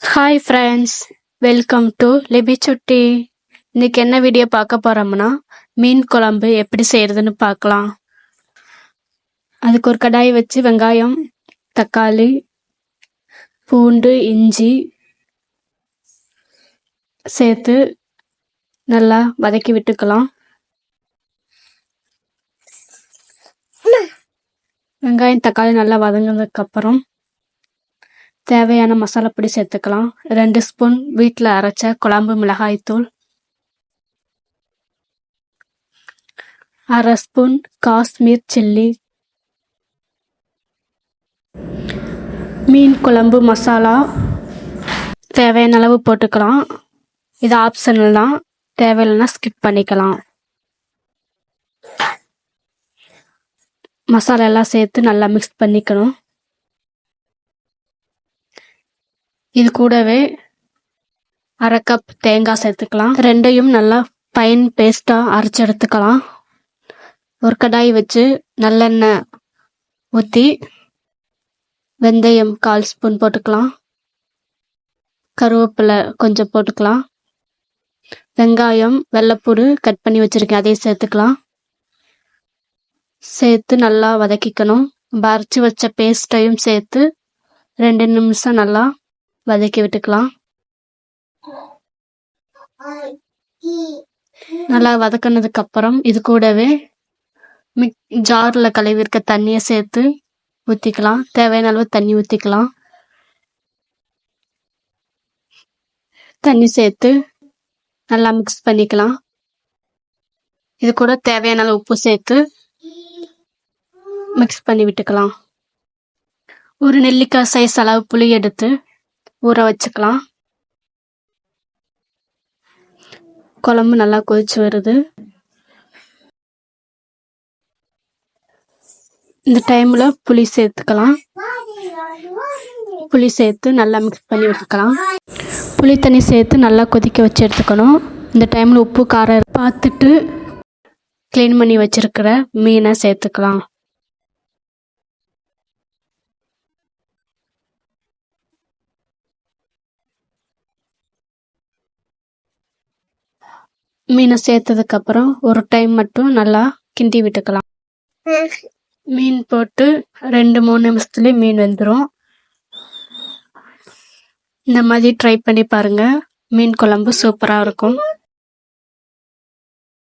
Hi friends welcome to லிபி சுட்டி இன்னைக்கு என்ன வீடியோ பார்க்க போகிறோம்னா மீன் குழம்பு எப்படி செய்கிறதுன்னு பார்க்கலாம். அதுக்கு ஒரு கடாய் வச்சு வெங்காயம் தக்காளி பூண்டு இஞ்சி சேர்த்து நல்லா வதக்கி விட்டுக்கலாம். வெங்காயம் தக்காளி நல்லா வதங்கினதுக்கப்புறம் தேவையான மசாலா பொடி சேர்த்துக்கலாம். ரெண்டு ஸ்பூன் வீட்டில் அரைச்ச குழம்பு மிளகாய்த்தூள். அரை ஸ்பூன் காஷ்மீர் சில்லி. மீன் குழம்பு மசாலா. தேவையான அளவு போட்டுக்கலாம். இது ஆப்ஷனல் தான் தேவையில்லைன்னா ஸ்கிப் பண்ணிக்கலாம். மசாலா எல்லாம் சேர்த்து நல்லா மிக்ஸ் பண்ணிக்கணும். இது கூடவே அரை கப் தேங்காய் சேர்த்துக்கலாம். ரெண்டையும் நல்லா பைன் பேஸ்ட்டாக அரைச்சி எடுத்துக்கலாம். ஒரு கடாய் வச்சு நல்லெண்ணெய் ஊற்றி வெந்தயம் கால் ஸ்பூன் போட்டுக்கலாம். கருவேப்பிலை கொஞ்சம் போட்டுக்கலாம். வெங்காயம் வெள்ளைப்பூடு கட் பண்ணி வச்சுருக்கேன். அதையும் சேர்த்துக்கலாம். சேர்த்து நல்லா வதக்கிக்கணும். அரைச்சி வச்ச பேஸ்ட்டையும் சேர்த்து ரெண்டு நிமிஷம் நல்லா வதக்கி விட்டுக்கலாம். நல்லா வதக்கினதுக்கு அப்புறம் இது கூடவே மிக் ஜாரில் கழுவி இருக்க தண்ணியை சேர்த்து ஊற்றிக்கலாம் தேவையான அளவு தண்ணி ஊற்றிக்கலாம் தண்ணி சேர்த்து நல்லா மிக்ஸ் பண்ணிக்கலாம். இது கூட தேவையான அளவு உப்பு சேர்த்து மிக்ஸ் பண்ணி விட்டுக்கலாம். ஒரு நெல்லிக்காய் சைஸ் அளவு புளி எடுத்து ஊற வச்சுக்கலாம். குழம்பு நல்லா கொதிச்சு வருது. இந்த டைமில் புளி சேர்த்துக்கலாம். புளி சேர்த்து நல்லா மிக்ஸ் பண்ணி வச்சுக்கலாம். புளி தண்ணி சேர்த்து நல்லா கொதிக்க வச்சு எடுத்துக்கணும். இந்த டைமில் உப்பு காரம் பார்த்துட்டு க்ளீன் பண்ணி வச்சுருக்கிற மீனை சேர்த்துக்கலாம். மீனை சேர்த்ததுக்கு அப்புறம் ஒரு டைம் மட்டும் நல்லா கிண்டி விட்டுக்கலாம். மீன் போட்டு ரெண்டு மூணு நிமிஷத்துலேயே மீன் வெந்துடும் இந்த மாதிரி ட்ரை பண்ணி பாருங்க. மீன் குழம்பு சூப்பராக இருக்கும்.